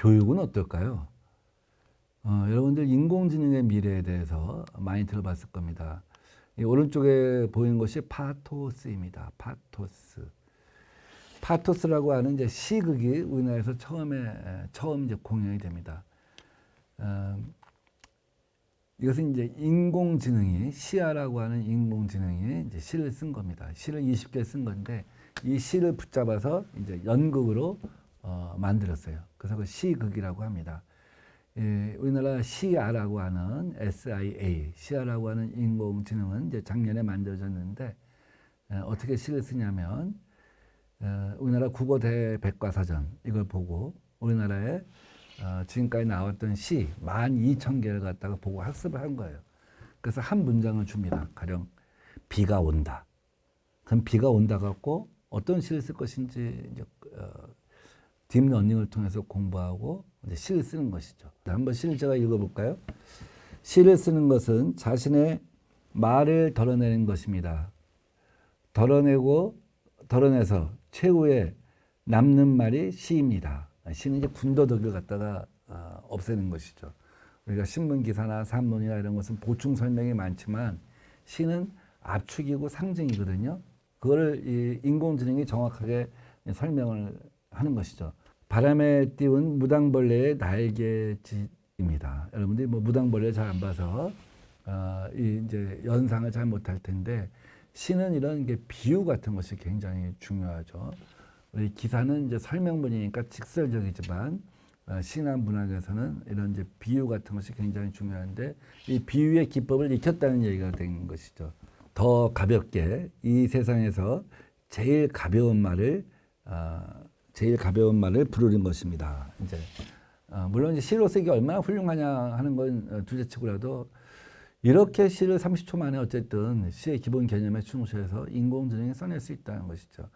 교육은 어떨까요? 어, 여러분들 인공지능의 미래에 대해서 많이 들어봤을 겁니다. 이 오른쪽에 보이는 것이 파토스입니다. 파토스. 파토스라고 하는 이제 시극이 우리나라에서 처음에 에, 처음 이제 공연이 됩니다. 어, 이것은 이제 인공지능이 시아라고 하는 인공지능이 이제 시를 쓴 겁니다. 시를 20개 쓴 건데 이 시를 붙잡아서 이제 연극으로 어, 만들었어요. 그래서 그 시극이라고 합니다. 예, 우리나라 시아라고 하는 SIA, 시아라고 하는 인공지능은 이제 작년에 만들어졌는데 에, 어떻게 시를 쓰냐면 어, 우리나라 국어 대 백과사전 이걸 보고 우리나라에 어, 지금까지 나왔던 시 12,000개를 갖다가 보고 학습을 한 거예요. 그래서 한 문장을 줍니다. 가령 비가 온다. 그럼 비가 온다 갖고 어떤 시를 쓸 것인지 이제 어, 딥러닝을 통해서 공부하고 이제 시를 쓰는 것이죠. 한번 시를 제가 읽어볼까요? 시를 쓰는 것은 자신의 말을 덜어내는 것입니다. 덜어내고 덜어내서 최후에 남는 말이 시입니다. 시는 이제 군더더기를 갖다가 어, 없애는 것이죠. 우리가 신문 기사나 산문이나 이런 것은 보충 설명이 많지만 시는 압축이고 상징이거든요. 그거를 이 인공지능이 정확하게 설명을 하는 것이죠. 바람에 띄운 무당벌레의 날개짓입니다. 여러분들이 뭐 무당벌레 잘 안 봐서 어, 이 이제 연상을 잘 못할 텐데 시는 이런 게 비유 같은 것이 굉장히 중요하죠. 우리 기사는 이제 설명문이니까 직설적이지만 어, 시나 문학에서는 이런 이제 비유 같은 것이 굉장히 중요한데 이 비유의 기법을 익혔다는 얘기가 된 것이죠. 더 가볍게 이 세상에서 제일 가벼운 말을 어, 제일 가벼운 말을 부르는 것입니다. 이제 어, 물론 이제 시로 쓰기 얼마나 훌륭하냐 하는 건 어, 둘째치고라도 이렇게 시를 30초 만에 어쨌든 시의 기본 개념에 충실해서 인공지능이 써낼 수 있다는 것이죠.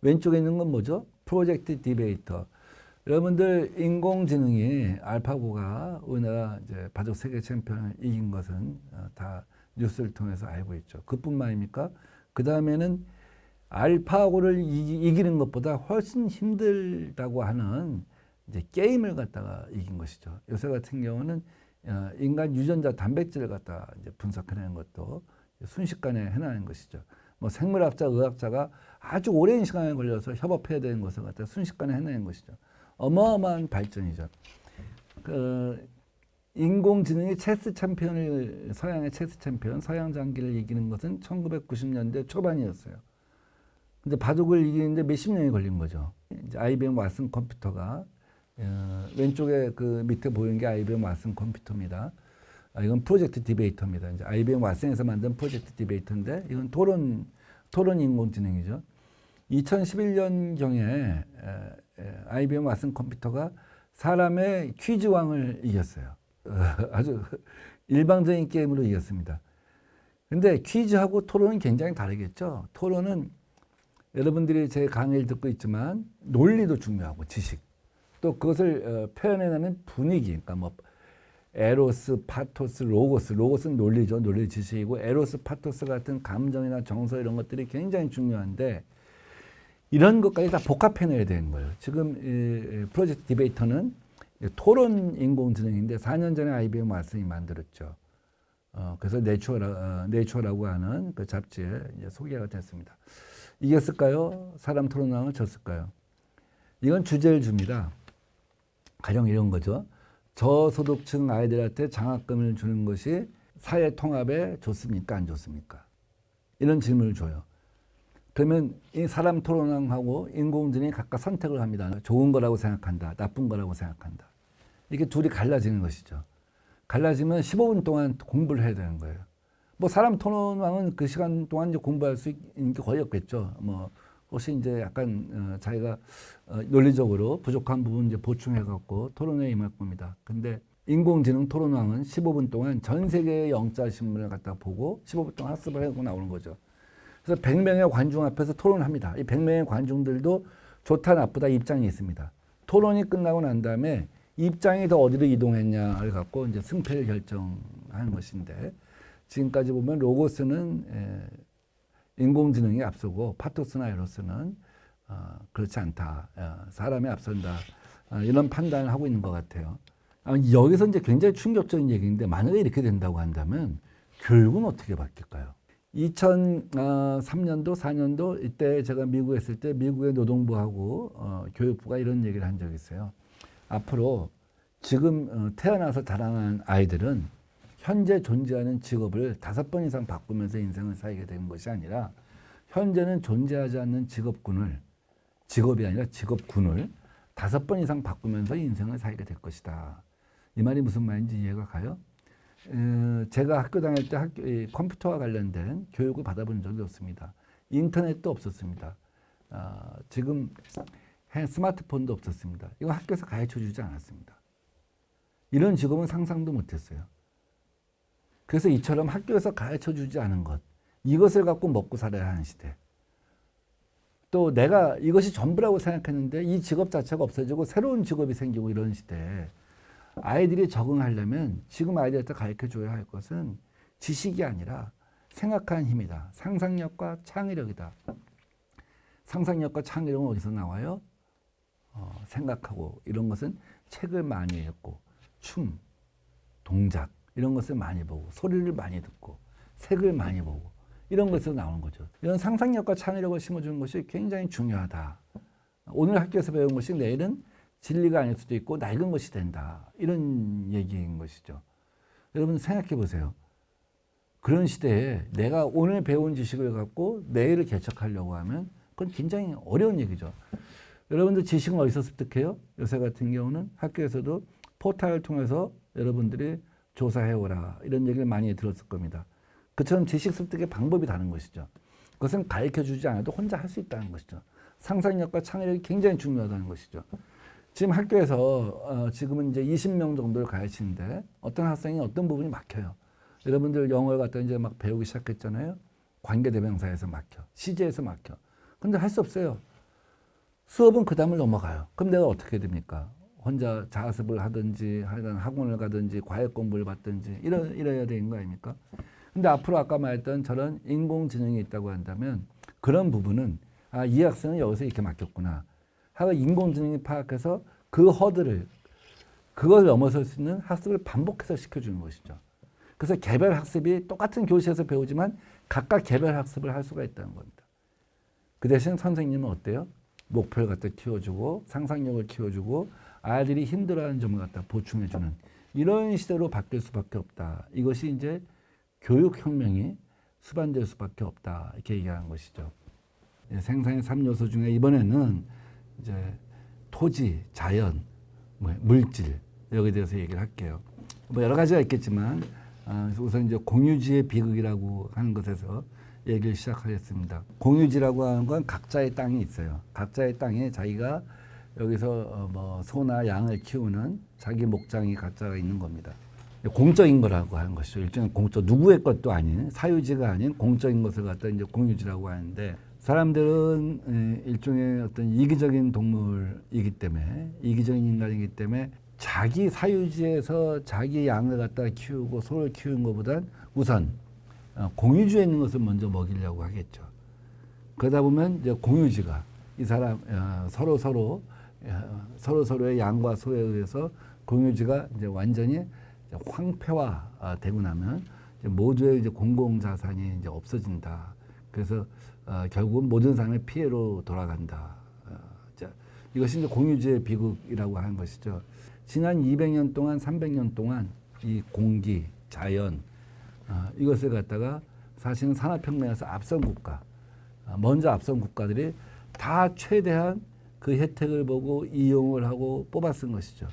왼쪽에 있는 건 뭐죠? 프로젝트 디베이터. 여러분들 인공지능이 알파고가 우리나라 이제 바둑 세계 챔피언을 이긴 것은 어, 다 뉴스를 통해서 알고 있죠. 그뿐만입니까? 그 다음에는 알파고를 이기, 는 것보다 훨씬 힘들다고 하는 이제 게임을 갖다가 이긴 것이죠. 요새 같은 경우는 어, 인간 유전자 단백질을 갖다 이제 분석해내는 것도 순식간에 해내는 것이죠. 뭐 생물학자, 의학자가 아주 오랜 시간에 걸려서 협업해야 되는 것을 갖다 순식간에 해내는 것이죠. 어마어마한 발전이죠. 그 인공지능이 체스 챔피언을 서양의 체스 챔피언 서양 장기를 이기는 것은 1990년대 초반이었어요. 근데 바둑을 이기는데 몇십 년이 걸린 거죠. 이제 IBM 왓슨 컴퓨터가 어, 왼쪽에 그 밑에 보이는 게 IBM 왓슨 컴퓨터입니다. 아, 이건 프로젝트 디베이터입니다. 이제 IBM 왓슨에서 만든 프로젝트 디베이터인데 이건 토론 토론 인공지능이죠. 2011년 경에 IBM 왓슨 컴퓨터가 사람의 퀴즈 왕을 이겼어요. 어, 아주 일방적인 게임으로 이겼습니다. 근데 퀴즈하고 토론은 굉장히 다르겠죠. 토론은 여러분들이 제 강의를 듣고 있지만 논리도 중요하고 지식 또 그것을 어, 표현해내는 분위기 그러니까 뭐 에로스, 파토스, 로고스 로고스는 논리죠 논리 지식이고 에로스, 파토스 같은 감정이나 정서 이런 것들이 굉장히 중요한데 이런 것까지 다 복합해내야 되는 거예요. 지금 이 프로젝트 디베이터는 토론 인공지능인데 4년 전에 IBM 왓슨이 만들었죠. 어, 그래서 내추럴, 어, 내추럴라고 하는 그 잡지에 소개가 됐습니다. 이겼을까요? 사람 토론왕을 졌을까요? 이건 주제를 줍니다. 가령 이런 거죠. 저소득층 아이들한테 장학금을 주는 것이 사회 통합에 좋습니까? 안 좋습니까? 이런 질문을 줘요. 그러면 이 사람 토론왕하고 인공지능이 각각 선택을 합니다. 좋은 거라고 생각한다. 나쁜 거라고 생각한다. 이렇게 둘이 갈라지는 것이죠. 갈라지면 15분 동안 공부를 해야 되는 거예요. 뭐 사람 토론왕은 그 시간 동안 이제 공부할 수 있는 게 거의 없겠죠. 뭐 혹시 이제 약간 어, 자기가 어, 논리적으로 부족한 부분 이제 보충해 갖고 토론에 임할 겁니다. 근데 인공지능 토론왕은 15분 동안 전 세계의 영자 신문을 갖다 보고 15분 동안 학습을 하고 나오는 거죠. 그래서 100명의 관중 앞에서 토론을 합니다. 이 100명의 관중들도 좋다 나쁘다 입장이 있습니다. 토론이 끝나고 난 다음에 입장이 더 어디로 이동했냐를 갖고 이제 승패를 결정하는 것인데 지금까지 보면 로고스는 에, 인공지능이 앞서고 파토스나 에로스는 어, 그렇지 않다. 어, 사람이 앞선다. 아, 이런 판단을 하고 있는 것 같아요. 아, 여기서 이제 굉장히 충격적인 얘기인데 만약에 이렇게 된다고 한다면 교육은 어떻게 바뀔까요? 2003년도, 4년도 이때 제가 미국에 있을 때 미국의 노동부하고 어, 교육부가 이런 얘기를 한 적이 있어요. 앞으로 지금 어, 태어나서 자라난 아이들은 현재 존재하는 직업을 다섯 번 이상 바꾸면서 인생을 살게 되는 것이 아니라 현재는 존재하지 않는 직업군을 직업이 아니라 직업군을 다섯 번 이상 바꾸면서 인생을 살게 될 것이다. 이 말이 무슨 말인지 이해가 가요? 에, 제가 학교 다닐 때 학교, 이 컴퓨터와 관련된 교육을 받아본 적이 없습니다. 인터넷도 없었습니다. 아, 지금 해- 스마트폰도 없었습니다. 이거 학교에서 가르쳐 주지 않았습니다. 이런 직업은 상상도 못했어요. 그래서 이처럼 학교에서 가르쳐 주지 않은 것, 이것을 갖고 먹고 살아야 하는 시대. 또 내가 이것이 전부라고 생각했는데 이 직업 자체가 없어지고 새로운 직업이 생기고 이런 시대에 아이들이 적응하려면 지금 아이들한테 가르쳐 줘야 할 것은 지식이 아니라 생각하는 힘이다. 상상력과 창의력이다. 상상력과 창의력은 어디서 나와요? 어, 생각하고 이런 것은 책을 많이 읽고 춤, 동작 이런 것을 많이 보고 소리를 많이 듣고 색을 많이 보고 이런 것에서 나오는 거죠. 이런 상상력과 창의력을 심어주는 것이 굉장히 중요하다. 오늘 학교에서 배운 것이 내일은 진리가 아닐 수도 있고 낡은 것이 된다. 이런 얘기인 것이죠. 여러분 생각해 보세요. 그런 시대에 내가 오늘 배운 지식을 갖고 내일을 개척하려고 하면 그건 굉장히 어려운 얘기죠. 여러분들 지식은 어디서 습득해요? 요새 같은 경우는 학교에서도 포탈을 통해서 여러분들이 조사해오라 이런 얘기를 많이 들었을 겁니다. 그처럼 지식 습득의 방법이 다른 것이죠. 그것은 가르쳐 주지 않아도 혼자 할 수 있다는 것이죠. 상상력과 창의력이 굉장히 중요하다는 것이죠. 지금 학교에서 어, 지금은 이제 20명 정도를 가르치는데 어떤 학생이 어떤 부분이 막혀요. 여러분들 영어를 갖다 이제 막 배우기 시작했잖아요. 관계대명사에서 막혀, 시제에서 막혀. 근데 할 수 없어요. 수업은 그 다음을 넘어가요. 그럼 내가 어떻게 됩니까? 혼자 자습을 하든지 하여간 학원을 가든지 과외 공부를 받든지 이러, 이래야 되는 거 아닙니까? 근데 앞으로 아까 말했던 저런 인공지능이 있다고 한다면 그런 부분은 아, 이 학생은 여기서 이렇게 맡겼구나. 하고 인공지능이 파악해서 그 허들을 그걸 넘어설 수 있는 학습을 반복해서 시켜주는 것이죠. 그래서 개별 학습이 똑같은 교실에서 배우지만 각각 개별 학습을 할 수가 있다는 겁니다. 그 대신 선생님은 어때요? 목표를 갖다 키워주고 상상력을 키워주고 아이들이 힘들어하는 점을 갖다 보충해 주는 이런 시대로 바뀔 수밖에 없다. 이것이 이제 교육 혁명이 수반될 수밖에 없다. 이렇게 얘기하는 것이죠. 예, 생산의 3요소 중에 이번에는 이제 토지, 자연, 뭐 물질 여기에 대해서 얘기를 할게요. 뭐 여러 가지가 있겠지만 아, 우선 이제 공유지의 비극이라고 하는 것에서 얘기를 시작하겠습니다. 공유지라고 하는 건 각자의 땅이 있어요. 각자의 땅에 자기가 여기서 어, 뭐 소나 양을 키우는 자기 목장이 각자가 있는 겁니다. 공적인 거라고 하는 것이죠. 일종의 공적 누구의 것도 아닌 사유지가 아닌 공적인 것을 갖다 이제 공유지라고 하는데 사람들은 에, 일종의 어떤 이기적인 동물이기 때문에 이기적인 인간이기 때문에 자기 사유지에서 자기 양을 갖다 키우고 소를 키우는 것보단 우선 어, 공유지에 있는 것을 먼저 먹이려고 하겠죠. 그러다 보면 이제 공유지가 이 사람 어, 서로 서로 어, 서로 서로의 양과 소에 의해서 공유지가 이제 완전히 이제 황폐화 아, 되고 나면 이제 모두의 이제 공공 자산이 이제 없어진다. 그래서 어, 결국은 모든 사람의 피해로 돌아간다. 어, 자, 이것이 이제 공유지의 비극이라고 하는 것이죠. 지난 200년 동안, 300년 동안 이 공기, 자연 어, 이것을 갖다가 사실은 산업혁명에서 앞선 국가, 어, 먼저 앞선 국가들이 다 최대한 그 혜택을 보고 이용을 하고 뽑아 쓴 것이죠.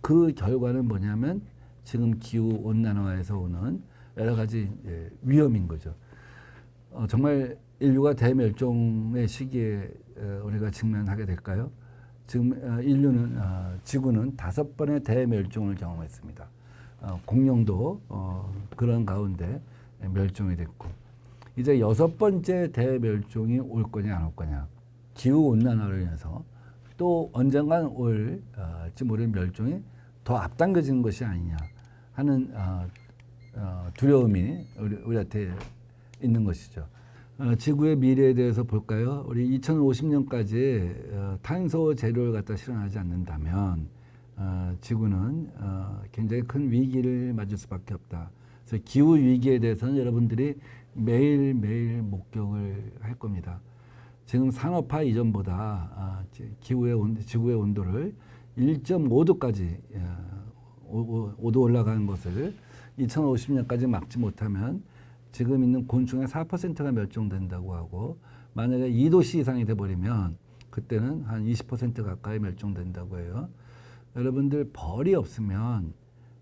그 결과는 뭐냐면 지금 기후 온난화에서 오는 여러 가지 예, 위험인 거죠. 어, 정말 인류가 대멸종의 시기에 어, 우리가 직면하게 될까요? 지금 어, 인류는 어, 지구는 다섯 번의 대멸종을 경험했습니다. 어, 공룡도 어, 그런 가운데 멸종이 됐고 이제 여섯 번째 대멸종이 올 거냐 안 올 거냐 기후 온난화로 인해서 또 언젠간 올지 모를 멸종이 더 앞당겨지는 것이 아니냐 하는 어, 어, 두려움이 우리, 우리한테 있는 것이죠. 어, 지구의 미래에 대해서 볼까요? 우리 2050년까지 어, 탄소 제로를 갖다 실현하지 않는다면 어, 지구는 어, 굉장히 큰 위기를 맞을 수밖에 없다. 그래서 기후 위기에 대해서는 여러분들이 매일 매일 목격을 할 겁니다. 지금 산업화 이전보다 아, 지- 기후의 온, 지구의 온도를 1.5도까지 5도 올라가는 것을 2050년까지 막지 못하면 지금 있는 곤충의 4%가 멸종된다고 하고 만약에 2도씨 이상이 돼버리면 그때는 한 20% 가까이 멸종된다고 해요. 여러분들 벌이 없으면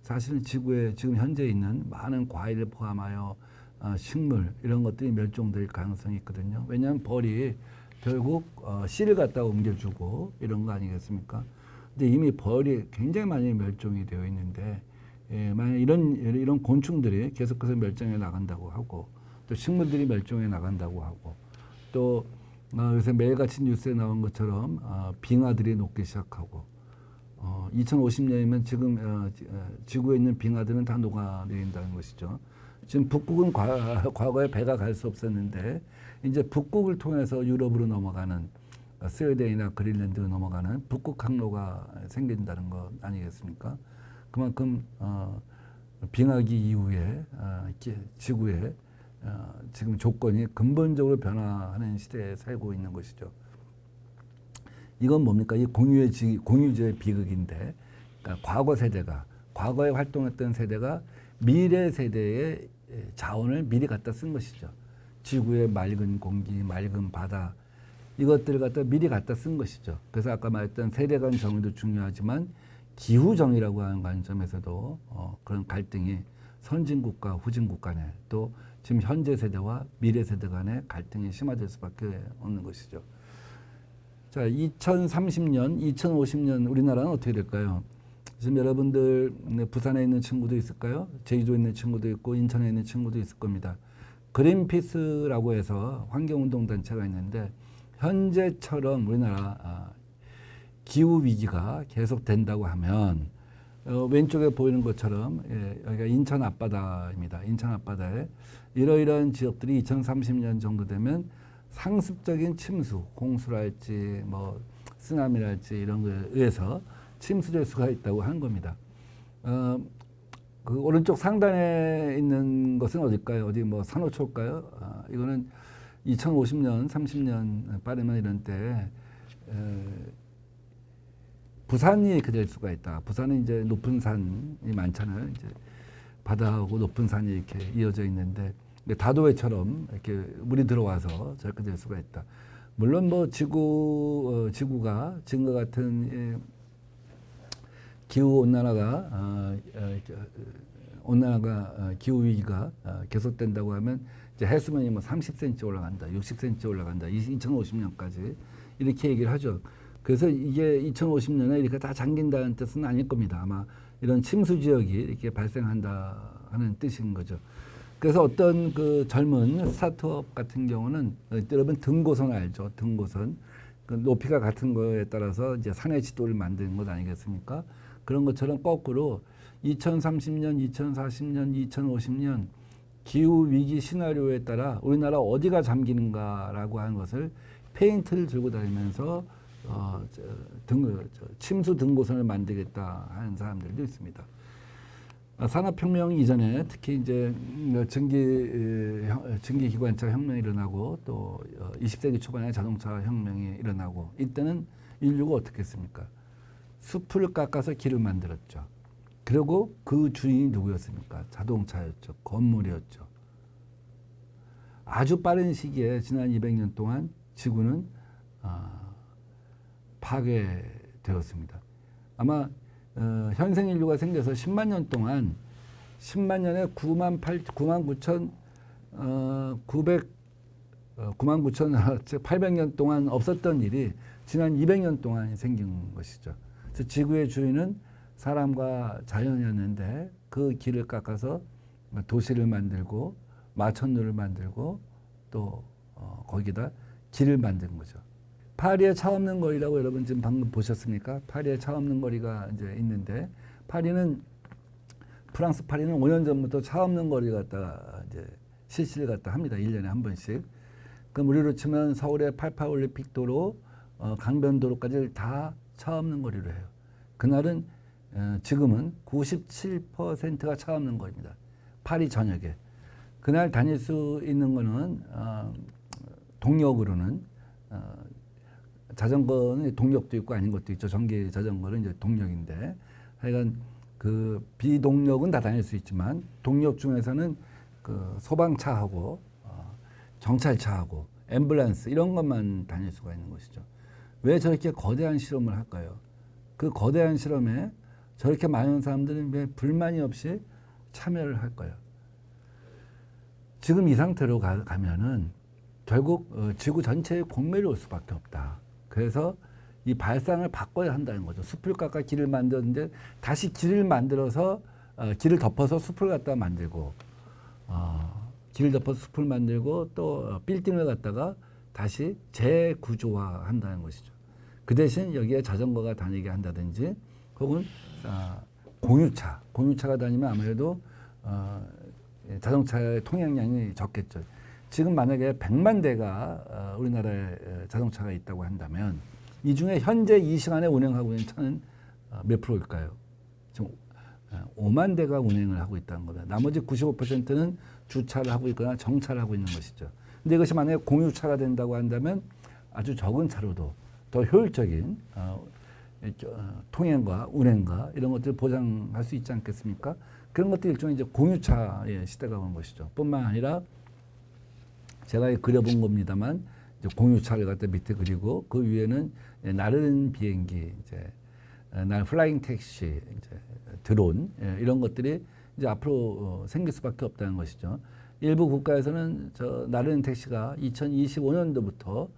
사실은 지구에 지금 현재 있는 많은 과일을 포함하여 어, 식물 이런 것들이 멸종될 가능성이 있거든요. 왜냐하면 벌이 결국 어, 씨를 갖다 옮겨주고 이런 거 아니겠습니까? 근데 이미 벌이 굉장히 많이 멸종이 되어 있는데 예, 만약 이런 이런 곤충들이 계속해서 멸종해 나간다고 하고 또 식물들이 멸종해 나간다고 하고 또 어, 요새 매일같이 뉴스에 나온 것처럼 어, 빙하들이 녹기 시작하고 어, 2050년이면 지금 어, 지- 어, 지구에 있는 빙하들은 다 녹아내린다는 것이죠. 지금 북극은 과, 과거에 배가 갈 수 없었는데 이제 북극을 통해서 유럽으로 넘어가는 어, 스웨덴이나 그린랜드로 넘어가는 북극 항로가 생긴다는 것 아니겠습니까? 그만큼 어, 빙하기 이후에 어, 기- 지구에 어, 지금 조건이 근본적으로 변화하는 시대에 살고 있는 것이죠. 이건 뭡니까? 이 공유의 지, 공유주의 비극인데, 그러니까 과거 세대가 과거에 활동했던 세대가 미래 세대의 예, 자원을 미리 갖다 쓴 것이죠. 지구의 맑은 공기, 맑은 바다 이것들을 갖다 미리 갖다 쓴 것이죠. 그래서 아까 말했던 세대 간 정의도 중요하지만 기후 정의라고 하는 관점에서도 어, 그런 갈등이 선진국과 후진국 간에 또 지금 현재 세대와 미래 세대 간의 갈등이 심화될 수밖에 없는 것이죠. 자, 2030년, 2050년 우리나라는 어떻게 될까요? 지금 여러분들 네, 부산에 있는 친구도 있을까요? 제주도에 있는 친구도 있고 인천에 있는 친구도 있을 겁니다. 그린피스라고 해서 환경운동 단체가 있는데 현재처럼 우리나라 아, 기후 위기가 계속 된다고 하면 어, 왼쪽에 보이는 것처럼 예, 여기가 인천 앞바다입니다. 인천 앞바다에 이러이러한 지역들이 2030년 정도 되면 상습적인 침수, 홍수랄지 뭐 쓰나미랄지 이런 거에 의해서 침수될 수가 있다고 하는 겁니다. 어, 그 오른쪽 상단에 있는 것은 어딜까요? 어디 뭐 산호초일까요? 아, 이거는 2050년, 30년 빠르면 이런 때 에, 부산이 이렇게 될 수가 있다. 부산은 이제 높은 산이 많잖아요. 이제 바다하고 높은 산이 이렇게 이어져 있는데 다도해처럼 이렇게 물이 들어와서 저렇게 될 수가 있다. 물론 뭐 지구 어, 지구가 지금과 같은 예, 기후 온난화가 어, 어, 저, 어, 온난화가 어, 기후 위기가 어, 계속된다고 하면 이제 해수면이 뭐 30cm 올라간다, 60cm 올라간다, 2050년까지 이렇게 얘기를 하죠. 그래서 이게 2050년에 이렇게 다 잠긴다는 뜻은 아닐 겁니다. 아마 이런 침수 지역이 이렇게 발생한다 하는 뜻인 거죠. 그래서 어떤 그 젊은 스타트업 같은 경우는 어, 여러분 등고선 알죠? 등고선 그 높이가 같은 거에 따라서 이제 산의 지도를 만드는 것 아니겠습니까? 그런 것처럼 거꾸로 2030년, 2040년, 2050년 기후 위기 시나리오에 따라 우리나라 어디가 잠기는가라고 하는 것을 페인트를 들고 다니면서 어, 저, 등, 저, 침수 등고선을 만들겠다 하는 사람들도 있습니다. 아, 산업혁명 이전에 특히 이제 음, 전기 에, 형- 전기 기관차 혁명이 일어나고 또 어, 20세기 초반에 자동차 혁명이 일어나고 이때는 인류가 어떻게 했습니까? 숲을 깎아서 길을 만들었죠. 그리고 그 주인이 누구였습니까? 자동차였죠. 건물이었죠. 아주 빠른 시기에 지난 200년 동안 지구는 아, 파괴되었습니다. 아마 어, 현생 인류가 생겨서 10만 년 동안 10만 년에 9만 8 9만 9천 어, 900 어, 9만 9천 800년 동안 없었던 일이 지난 200년 동안 생긴 것이죠. 지구의 주인은 사람과 자연이었는데 그 길을 깎아서 도시를 만들고 마천루를 만들고 또 어, 거기다 길을 만든 거죠. 파리의 차 없는 거리라고 여러분 지금 방금 보셨습니까? 파리의 차 없는 거리가 이제 있는데 파리는 프랑스 파리는 5년 전부터 차 없는 거리 갖다 이제 실시를 갖다 합니다. 1년에 한 번씩. 그럼 우리로 치면 서울의 88 올림픽 도로, 어, 강변도로까지를 다 차 없는 거리로 해요. 그날은 어, 지금은 97%가 차 없는 거리입니다. 파리 전역에. 그날 다닐 수 있는 거는 어, 동력으로는 어, 자전거는 동력도 있고 아닌 것도 있죠. 전기 자전거는 이제 동력인데 하여간 그 비동력은 다 다닐 수 있지만 동력 중에서는 그 소방차하고 어, 경찰차하고 앰뷸런스 이런 것만 다닐 수가 있는 것이죠. 왜 저렇게 거대한 실험을 할까요? 그 거대한 실험에 저렇게 많은 사람들이 왜 불만이 없이 참여를 할까요? 지금 이 상태로 가, 가면은 결국 어, 지구 전체에 공멸이 올 수밖에 없다. 그래서 이 발상을 바꿔야 한다는 거죠. 숲을 깎아 길을 만들었는데 다시 길을 만들어서 어, 길을 덮어서 숲을 갖다 만들고 어, 길을 덮어서 숲을 만들고 또 어, 빌딩을 갖다가 다시 재구조화 한다는 것이죠. 그 대신 여기에 자전거가 다니게 한다든지 혹은 아, 공유차, 공유차가 다니면 아무래도 어, 예, 자동차의 통행량이 적겠죠. 지금 만약에 100만 대가 어, 우리나라에 에, 자동차가 있다고 한다면 이 중에 현재 이 시간에 운행하고 있는 차는 어, 몇 프로일까요? 지금 어, 5만 대가 운행을 하고 있다는 겁니다. 나머지 95%는 주차를 하고 있거나 정차를 하고 있는 것이죠. 근데 이것이 만약에 공유차가 된다고 한다면 아주 적은 차로도 더 효율적인 어, 어, 통행과 운행과 이런 것들을 보장할 수 있지 않겠습니까? 그런 것들 일종의 이제 공유차의 시대가 온 것이죠. 뿐만 아니라 제가 그려본 겁니다만 공유차를 갖다 밑에 그리고 그 위에는 예, 나르는 비행기 이제 어, 날 플라잉 택시 이제 드론 예, 이런 것들이 이제 앞으로 어, 생길 수밖에 없다는 것이죠. 일부 국가에서는 저 나르는 택시가 2025년도부터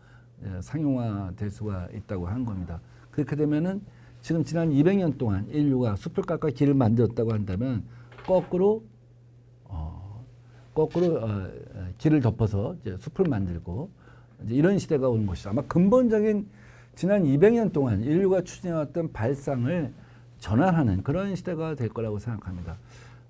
예, 상용화될 수가 있다고 하는 겁니다. 그렇게 되면은 지금 지난 200년 동안 인류가 숲을 깎아 길을 만들었다고 한다면 거꾸로 어, 거꾸로 어, 어, 길을 덮어서 이제 숲을 만들고 이제 이런 시대가 오는 것이죠. 아마 근본적인 지난 200년 동안 인류가 추진해왔던 발상을 전환하는 그런 시대가 될 거라고 생각합니다.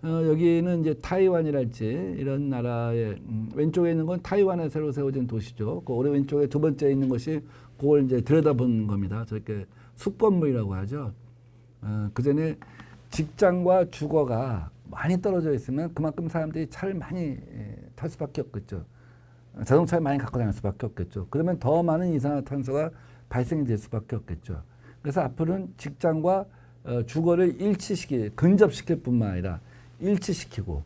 어, 여기는 이제 타이완이랄지 이런 나라의 음, 왼쪽에 있는 건 타이완에 새로 세워진 도시죠. 그 오른 왼쪽에 두 번째 있는 것이 그걸 이제 들여다보는 겁니다. 저렇게 숲건물이라고 하죠. 어, 그 전에 직장과 주거가 많이 떨어져 있으면 그만큼 사람들이 차를 많이 예, 탈 수밖에 없겠죠. 어, 자동차를 많이 갖고 다닐 수밖에 없겠죠. 그러면 더 많은 이산화탄소가 발생이 될 수밖에 없겠죠. 그래서 앞으로는 직장과 어, 주거를 일치시키, 근접시킬 뿐만 아니라 일치시키고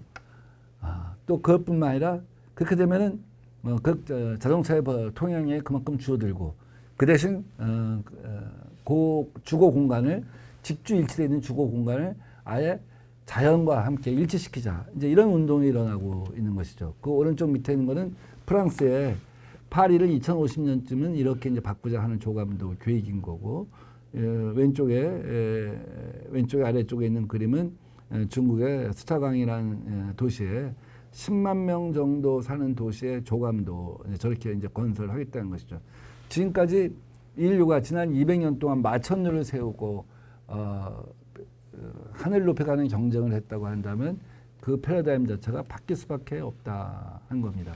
아, 또 그것뿐만 아니라 그렇게 되면은 어, 그 어, 자동차의 버- 통행량이 그만큼 줄어들고 그 대신 어, 그, 어, 그 주거 공간을 직주 일치되어 있는 주거 공간을 아예 자연과 함께 일치시키자 이제 이런 운동이 일어나고 있는 것이죠. 그 오른쪽 밑에 있는 거는 프랑스의 파리를 2050년쯤은 이렇게 이제 바꾸자 하는 조감도 계획인 거고 예, 왼쪽에 에, 왼쪽에 아래쪽에 있는 그림은 에, 중국의 스타강이라는 에, 도시에 10만 명 정도 사는 도시의 조감도 저렇게 이제 건설하겠다는 것이죠. 지금까지 인류가 지난 200년 동안 마천루를 세우고 어, 어, 하늘 높이 가는 경쟁을 했다고 한다면 그 패러다임 자체가 바뀔 수밖에 없다 한 겁니다.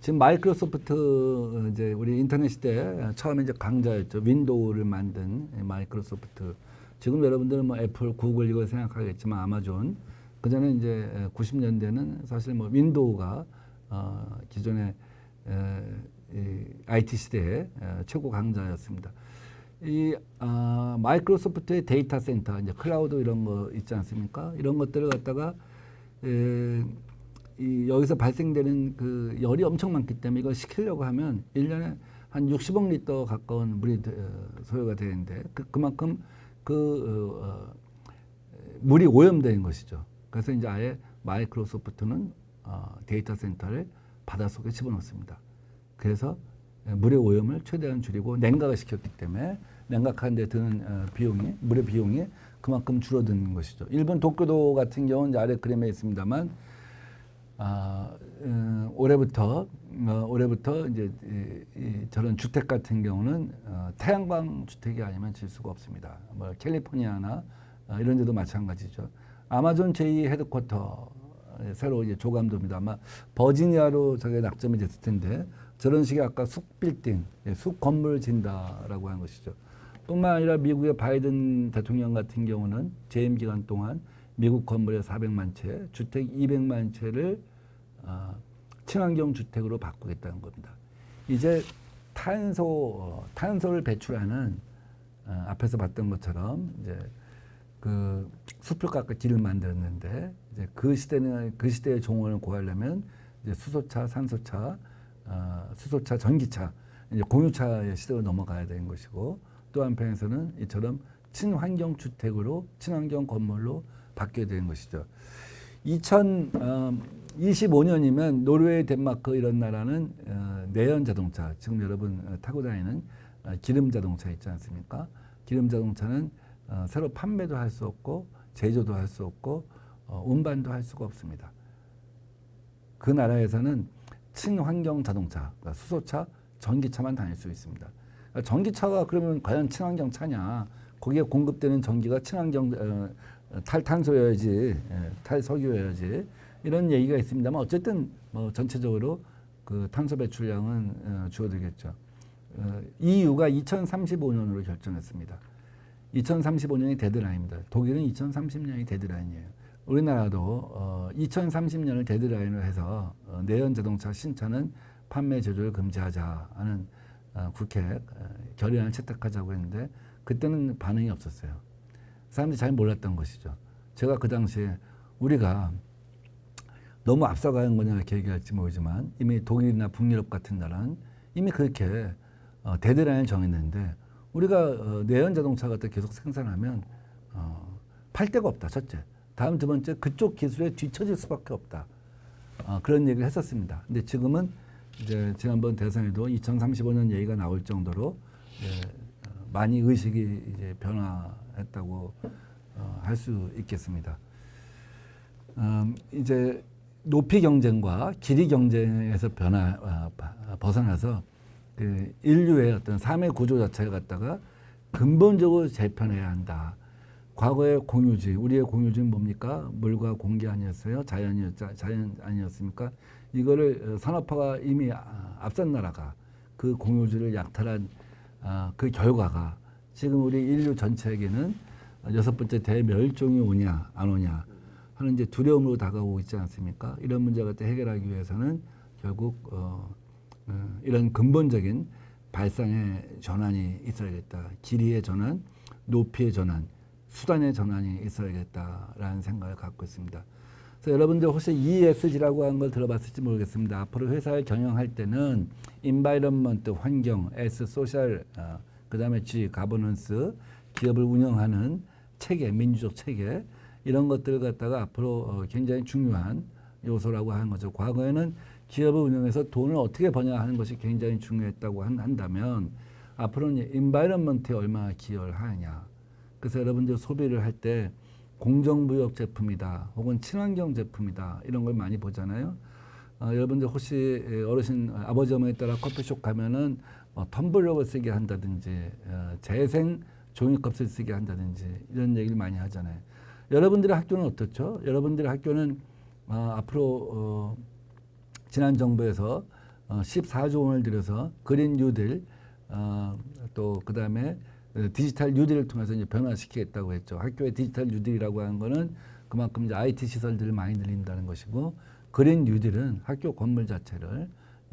지금 마이크로소프트 이제 우리 인터넷 시대 처음에 이제 강자였죠. 윈도우를 만든 마이크로소프트. 지금 여러분들은 뭐 애플, 구글 이걸 생각하겠지만 아마존. 그 전에 이제 90년대는 사실 뭐 윈도우가 어, 기존의 에, 이 IT 시대의 에, 최고 강자였습니다. 이 아, 마이크로소프트의 데이터 센터, 이제 클라우드 이런 거 있지 않습니까? 이런 것들을 갖다가 에, 이 여기서 발생되는 그 열이 엄청 많기 때문에 이걸 식히려고 하면 일년에한 60억 리터 가까운 물이 되- 어, 소요가 되는데 그, 그만큼 그 어, 어, 물이 오염된 것이죠. 그래서 이제 아예 마이크로소프트는 어, 데이터 센터를 바닷속에 집어넣습니다. 그래서 물의 오염을 최대한 줄이고 냉각을 시켰기 때문에 냉각하는 데 드는 어, 비용이 물의 비용이 그만큼 줄어드는 것이죠. 일본 도쿄도 같은 경우는 아래 그림에 있습니다만 아, 음, 올해부터 어, 올해부터 이제 이, 이 저런 주택 같은 경우는 어, 태양광 주택이 아니면 질 수가 없습니다. 뭐 캘리포니아나 어, 이런 데도 마찬가지죠. 아마존 제2 헤드쿼터 새로 이제 조감도입니다. 아마 버지니아로 저게 낙점이 됐을 텐데 저런 식의 아까 숲 빌딩, 예, 숲 건물 진다라고 한 것이죠. 뿐만 아니라 미국의 바이든 대통령 같은 경우는 재임 기간 동안 미국 건물의 400만 채, 주택 200만 채를 어, 친환경 주택으로 바꾸겠다는 겁니다. 이제 탄소 어, 탄소를 배출하는 어, 앞에서 봤던 것처럼 이제 그 숲을 깎아 길을 만들었는데 이제 그 시대는 그 시대의 종언을 구하려면 이제 수소차, 산소차, 어, 수소차, 전기차, 이제 공유차의 시대로 넘어가야 되는 것이고 또 한편에서는 이처럼 친환경 주택으로 친환경 건물로 바뀌어야 되는 것이죠. 2025년이면 노르웨이, 덴마크 이런 나라는 어, 내연 자동차, 지금 여러분 어, 타고 다니는 어, 기름 자동차 있지 않습니까? 기름 자동차는 어, 새로 판매도 할 수 없고 제조도 할 수 없고 어, 운반도 할 수가 없습니다. 그 나라에서는 친환경 자동차, 그러니까 수소차, 전기차만 다닐 수 있습니다. 그러니까 전기차가 그러면 과연 친환경 차냐? 거기에 공급되는 전기가 친환경 어, 탈탄소여야지, 예, 탈석유여야지 이런 얘기가 있습니다만 어쨌든 뭐 전체적으로 그 탄소 배출량은 어, 줄어들겠죠. 어, EU가 2035년으로 결정했습니다. 2035년이 데드라인입니다. 독일은 2030년이 데드라인이에요. 우리나라도 어, 2030년을 데드라인으로 해서 어, 내연 자동차 신차는 판매 제조를 금지하자 하는 어, 국회 어, 결의안을 채택하자고 했는데 그때는 반응이 없었어요. 사람들이 잘 몰랐던 것이죠. 제가 그 당시에 우리가 너무 앞서가는 거냐 이렇게 얘기할지 모르지만 이미 독일이나 북유럽 같은 나라는 이미 그렇게 어, 데드라인을 정했는데 우리가 어, 내연 자동차 같은 계속 생산하면 어, 팔 데가 없다. 첫째. 다음 두 번째 그쪽 기술에 뒤처질 수밖에 없다. 어, 그런 얘기를 했었습니다. 근데 지금은 이제 지난번 대선에도 2035년 얘기가 나올 정도로 예, 어, 많이 의식이 이제 변화 했다고 어, 할수 있겠습니다. 음, 이제 높이 경쟁과 길이 경쟁에서 변화 아, 바- 벗어나서 그 인류의 어떤 삶의 구조 자체를 갖다가 근본적으로 재편해야 한다. 과거의 공유지, 우리의 공유지는 뭡니까? 물과 공기 아니었어요? 자연이었, 자연 아니었습니까? 이거를 어, 산업화가 이미 아, 앞선 나라가 그 공유지를 약탈한 아, 그 결과가 지금 우리 인류 전체에게는 여섯 번째 대멸종이 오냐 안 오냐 하는 이제 두려움으로 다가오고 있지 않습니까? 이런 문제를 갖다 해결하기 위해서는 결국 어, 어, 이런 근본적인 발상의 전환이 있어야겠다. 길이의 전환, 높이의 전환, 수단의 전환이 있어야겠다라는 생각을 갖고 있습니다. 그래서 여러분들 혹시 ESG라고 하는 걸 들어봤을지 모르겠습니다. 앞으로 회사를 경영할 때는 environment 환경, S social, 어, 그다음에 G governance 기업을 운영하는 체계, 민주적 체계 이런 것들을 갖다가 앞으로 어, 굉장히 중요한 요소라고 하는 거죠. 과거에는 기업을 운영해서 돈을 어떻게 버냐 하는 것이 굉장히 중요했다고 한- 한다면 앞으로는 environment에 얼마나 기여를 하느냐. 그래서 여러분들 소비를 할 때 공정무역 제품이다 혹은 친환경 제품이다 이런 걸 많이 보잖아요. 어, 여러분들 혹시 에, 어르신 어, 아버지 어머니 따라 커피숍 가면은 뭐 텀블러를 쓰게 한다든지 어, 재생 종이컵을 쓰게 한다든지 이런 얘기를 많이 하잖아요. 여러분들의 학교는 어떻죠? 여러분들의 학교는 어, 앞으로 어, 지난 정부에서 어, 14조 원을 들여서 그린 뉴딜 어, 또 그다음에 어, 디지털 뉴딜을 통해서 이제 변화시키겠다고 했죠. 학교의 디지털 뉴딜이라고 하는 거는 그만큼 이제 IT 시설들을 많이 늘린다는 것이고 그린 뉴딜은 학교 건물 자체를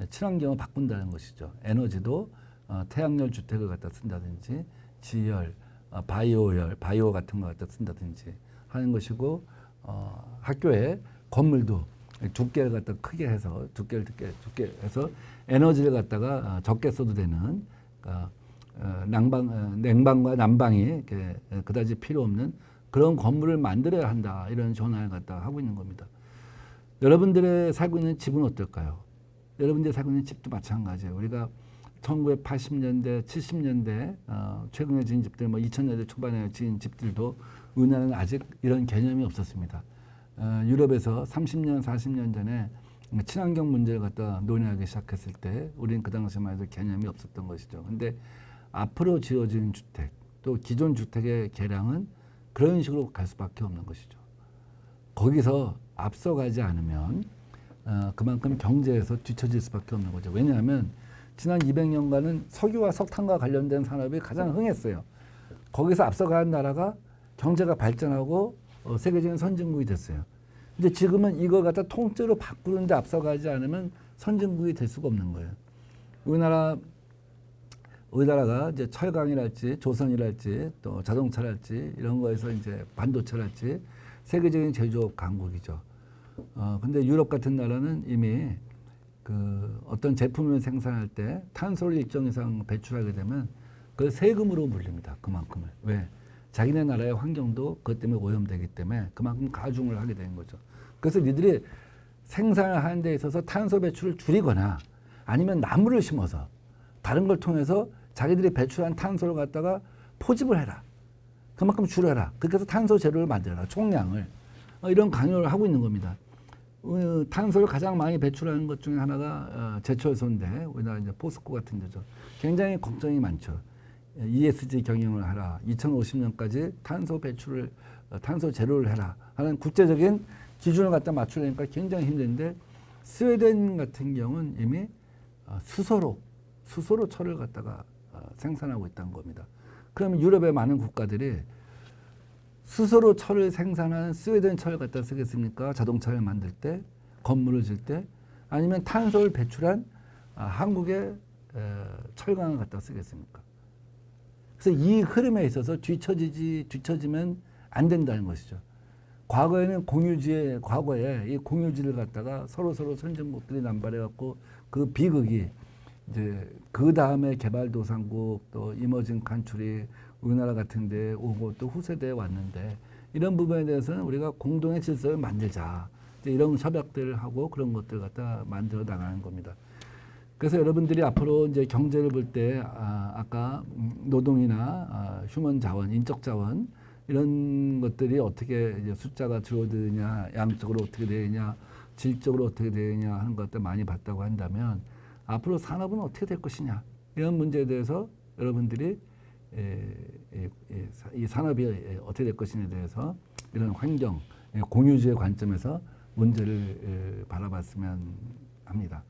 친환경으로 바꾼다는 것이죠. 에너지도 어, 태양열 주택을 갖다 쓴다든지 지열, 어, 바이오열, 바이오 같은 거 갖다 쓴다든지 하는 것이고 어, 학교에 건물도 두께를 갖다 크게 해서 두께를 두께 두께 해서 에너지를 갖다가 어, 적게 써도 되는 그러니까 어, 난방 어, 냉방과 난방이 이렇게 그다지 필요 없는 그런 건물을 만들어야 한다 이런 전환을 갖다 하고 있는 겁니다. 여러분들의 살고 있는 집은 어떨까요? 여러분들이 살고 있는 집도 마찬가지예요. 우리가 1980년대, 70년대 어, 최근에 지은 집들, 뭐 2000년대 초반에 지은 집들도 우리나라는 아직 이런 개념이 없었습니다. 어, 유럽에서 30년, 40년 전에 친환경 문제를 갖다 논의하기 시작했을 때 우리는 그 당시만 해도 개념이 없었던 것이죠. 근데 앞으로 지어지는 주택, 또 기존 주택의 개량은 그런 식으로 갈 수밖에 없는 것이죠. 거기서 앞서가지 않으면 어, 그만큼 경제에서 뒤처질 수밖에 없는 거죠. 왜냐하면 지난 200년간은 석유와 석탄과 관련된 산업이 가장 흥했어요. 거기서 앞서가는 나라가 경제가 발전하고 어, 세계적인 선진국이 됐어요. 근데 지금은 이걸 갖다 통째로 바꾸는데 앞서가지 않으면 선진국이 될 수가 없는 거예요. 우리나라 우리나라가 이제 철강이랄지 조선이랄지 또 자동차랄지 이런 거에서 이제 반도체랄지 세계적인 제조업 강국이죠. 어 근데 유럽 같은 나라는 이미 그 어떤 제품을 생산할 때 탄소를 일정 이상 배출하게 되면 그 세금으로 물립니다. 그만큼을 왜 자기네 나라의 환경도 그것 때문에 오염되기 때문에 그만큼 가중을 하게 되는 거죠. 그래서 니들이 생산을 하는 데 있어서 탄소 배출을 줄이거나 아니면 나무를 심어서 다른 걸 통해서 자기들이 배출한 탄소를 갖다가 포집을 해라. 그만큼 줄여라. 그렇게 해서 탄소 재료를 만들어라. 총량을. 어, 이런 강요를 하고 있는 겁니다. 어, 탄소를 가장 많이 배출하는 것 중에 하나가 어, 제철소인데 우리나라 이제 포스코 같은 데죠. 굉장히 걱정이 많죠. ESG 경영을 하라. 2050년까지 탄소 배출을 어, 탄소 제로를 해라 하는 국제적인 기준을 갖다 맞추려니까 굉장히 힘든데 스웨덴 같은 경우는 이미 어, 수소로 수소로 철을 갖다가 어, 생산하고 있다는 겁니다. 그러면 유럽의 많은 국가들이 수소로 철을 생산하는 스웨덴 철을 갖다 쓰겠습니까? 자동차를 만들 때, 건물을 질 때, 아니면 탄소를 배출한 아, 한국의 에, 철강을 갖다 쓰겠습니까? 그래서 이 흐름에 있어서 뒤처지지 뒤처지면 안 된다는 것이죠. 과거에는 공유지의 과거에 이 공유지를 갖다가 서로 서로 선진국들이 남발해 갖고 그 비극이 이제 그 다음에 개발도상국 또 이머징 간출이 우리나라 같은데 오고 또 후세대에 왔는데 이런 부분에 대해서는 우리가 공동의 질서를 만들자 이런 협약들을 하고 그런 것들 갖다 만들어 나가는 겁니다. 그래서 여러분들이 앞으로 이제 경제를 볼때 아, 아까 음, 노동이나 아, 휴먼 자원, 인적 자원 이런 것들이 어떻게 이제 숫자가 줄어드느냐, 양적으로 어떻게 되느냐, 질적으로 어떻게 되느냐 하는 것들 많이 봤다고 한다면 앞으로 산업은 어떻게 될 것이냐 이런 문제에 대해서 여러분들이 이 산업이 에, 어떻게 될 것인에 대해서 이런 환경 에, 공유주의 관점에서 문제를 에, 바라봤으면 합니다.